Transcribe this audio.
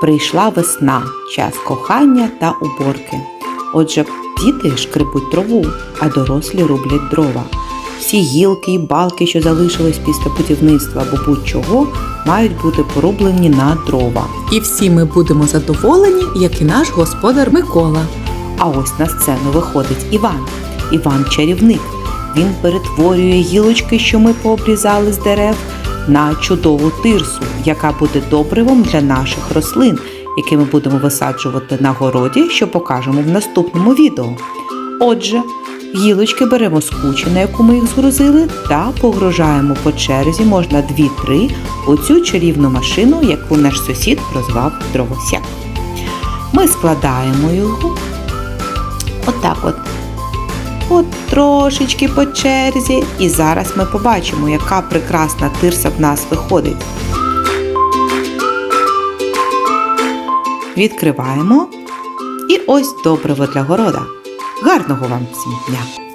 Прийшла весна, час кохання та уборки. Отже, діти шкребуть траву, а дорослі рублять дрова. Всі гілки і балки, що залишились після будівництва або будь-чого, мають бути порублені на дрова. І всі ми будемо задоволені, як і наш господар Микола. А ось на сцену виходить Іван. Іван чарівник. Він перетворює гілочки, що ми пообрізали з дерев, на чудову тирсу, яка буде добривом для наших рослин, які ми будемо висаджувати на городі, що покажемо в наступному відео. Отже, гілочки беремо з кучі, на яку ми їх згрузили, та погружаємо по черзі, можна 2-3, у цю чарівну машину, яку наш сусід прозвав дровосяк. Ми складаємо його Отак от. От трошечки по черзі. І зараз ми побачимо, яка прекрасна тирса в нас виходить. Відкриваємо. І ось добриво для города. Гарного вам всім дня!